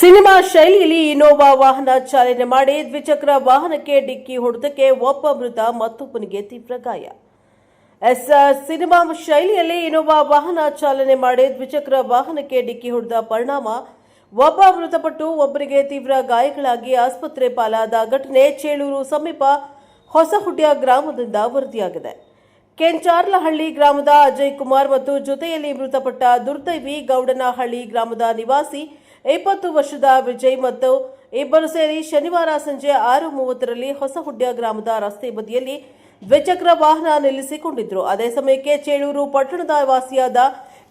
Cinema ಶೈಲಿಯಲ್ಲಿ Innova ವಾಹನ ಚಾಲನೆ ಮಾಡಿ ದ್ವಿಚಕ್ರ ವಾಹನಕ್ಕೆ ಡಿಕ್ಕಿ ಹೊಡೆದಕ್ಕೆ ಒಬ್ಬ ಮೃತ, ಮತ್ತೊಬ್ಬನಿಗೆ ತೀವ್ರ ಗಾಯ. ಎಸ್, ಸಿನಿಮಾ ಶೈಲಿಯಲ್ಲಿ ಇನೋವಾ ವಾಹನ ಚಾಲನೆ ಮಾಡಿ ದ್ವಿಚಕ್ರ ವಾಹನಕ್ಕೆ ಡಿಕ್ಕಿ ಹೊಡೆದ ಪರಿಣಾಮ, ಒಬ್ಬ ಮೃತಪಟ್ಟು ಒಬ್ಬರಿಗೆ ತೀವ್ರ ಗಾಯಗಳಾಗಿ ಆಸ್ಪತ್ರೆ ಪಾಲಾದ ಘಟನೆ ಚೇಳೂರು ಸಮೀಪ ಹೊಸಹುಡ್ಯ ಗ್ರಾಮದಿಂದ ವರದಿಯಾಗಿದೆ. ಕೆಂಚಾರ್ಲಹಳ್ಳಿ ಗ್ರಾಮದ ಅಜಯ್ ಕುಮಾರ್ ಮತ್ತು ಜೊತೆಯಲ್ಲಿ ಮೃತಪಟ್ಟ ದುರ್ದೈವಿ ಗೌಡನಹಳ್ಳಿ ಗ್ರಾಮದ ನಿವಾಸಿ ಇಪ್ಪತ್ತು ವರ್ಷದ ವಿಜಯ್ ಮತ್ತು ಇಬ್ಬರು ಸೇರಿ ಶನಿವಾರ ಸಂಜೆ ಆರು ಮೂವತ್ತರಲ್ಲಿ ಹೊಸಹುಡ್ಯ ಗ್ರಾಮದ ರಸ್ತೆ ಬದಿಯಲ್ಲಿ ದ್ವಿಚಕ್ರ ವಾಹನ ನಿಲ್ಲಿಸಿಕೊಂಡಿದ್ರು. ಅದೇ ಸಮಯಕ್ಕೆ ಚೇಳೂರು ಪಟ್ಟಣದ ವಾಸಿಯಾದ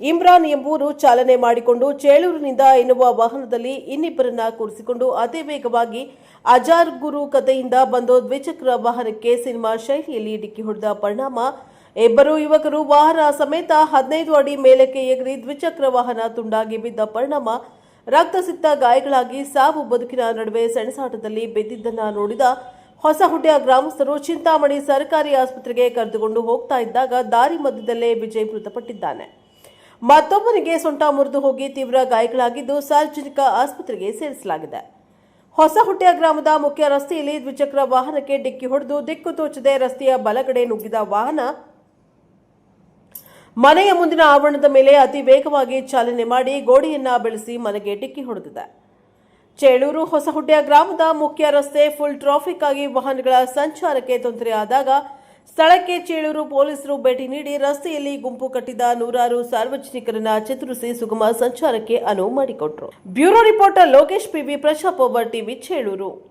ಇಮ್ರಾನ್ ಎಂಬುವರು ಚಾಲನೆ ಮಾಡಿಕೊಂಡು ಚೇಳೂರಿನಿಂದ ಎನ್ನುವ ವಾಹನದಲ್ಲಿ ಇನ್ನಿಬ್ಬರನ್ನ ಕೂರಿಸಿಕೊಂಡು ಅತಿ ವೇಗವಾಗಿ ಅಜಾರ್ ಗುರು ಕಥೆಯಿಂದ ಬಂದು ದ್ವಿಚಕ್ರ ವಾಹನಕ್ಕೆ ಸಿನಿಮಾ ಶೈಲಿಯಲ್ಲಿ ಡಿಕ್ಕಿ ಹೊಡೆದ ಪರಿಣಾಮ, ಇಬ್ಬರು ಯುವಕರು ವಾಹನ ಸಮೇತ ಹದಿನೈದು ಅಡಿ ಮೇಲಕ್ಕೆ ಎಗರಿ ದ್ವಿಚಕ್ರ ವಾಹನ ತುಂಡಾಗಿ ಬಿದ್ದ ಪರಿಣಾಮ ರಕ್ತಸಿಕ್ತ ಗಾಯಗಳಾಗಿ ಸಾವು ಬದುಕಿನ ನಡುವೆ ಸೆಣಸಾಟದಲ್ಲಿ ಬಿದ್ದಿದ್ದನ್ನು ನೋಡಿದ ಹೊಸಹುಡ್ಯ ಗ್ರಾಮಸ್ಥರು ಚಿಂತಾಮಣಿ ಸರ್ಕಾರಿ ಆಸ್ಪತ್ರೆಗೆ ಕರೆದುಕೊಂಡು ಹೋಗ್ತಾ ಇದ್ದಾಗ ದಾರಿ ಮಧ್ಯದಲ್ಲೇ ವಿಜಯ್ ಮೃತಪಟ್ಟಿದ್ದಾನೆ. ಮತ್ತೊಬ್ಬನಿಗೆ ಸೊಂಟ ಮುರಿದು ಹೋಗಿ ತೀವ್ರ ಗಾಯಗಳಾಗಿದ್ದು ಸಾರ್ವಜನಿಕ ಆಸ್ಪತ್ರೆಗೆ ಸೇರಿಸಲಾಗಿದೆ. ಹೊಸಹುಟ್ಯ ಗ್ರಾಮದ ಮುಖ್ಯ ರಸ್ತೆಯಲ್ಲಿ ದ್ವಿಚಕ್ರ ವಾಹನಕ್ಕೆ ಡಿಕ್ಕಿ ಹೊಡೆದು ದಿಕ್ಕು ತೋಚದೆ ರಸ್ತೆಯ ಬಲಗಡೆ ನುಗ್ಗಿದ ವಾಹನ ಮನೆಯ ಮುಂದಿನ ಆವರಣದ ಮೇಲೆ ಅತಿ ವೇಗವಾಗಿ ಚಾಲನೆ ಮಾಡಿ ಗೋಡೆಯನ್ನ ಬೆಳೆಸಿ ಮನೆಗೆ ಡಿಕ್ಕಿ ಹೊಡೆದಿದೆ. ಚೇಳೂರು ಹೊಸಹುಡ್ಯ ಗ್ರಾಮದ ಮುಖ್ಯ ರಸ್ತೆ ಫುಲ್ ಟ್ರಾಫಿಕ್ ಆಗಿ ವಾಹನಗಳ ಸಂಚಾರಕ್ಕೆ ತೊಂದರೆಯಾದಾಗ ಸ್ಥಳಕ್ಕೆ ಚೇಳೂರು ಪೊಲೀಸರು ಭೇಟಿ ನೀಡಿ ರಸ್ತೆಯಲ್ಲಿ ಗುಂಪು ಕಟ್ಟಿದ ನೂರಾರು ಸಾರ್ವಜನಿಕರನ್ನ ಚತುರಿಸಿ ಸುಗಮ ಸಂಚಾರಕ್ಕೆ ಅನುವು ಮಾಡಿಕೊಟ್ರು. Bureau reporter Lokesh P V Praja Power TV Chelur.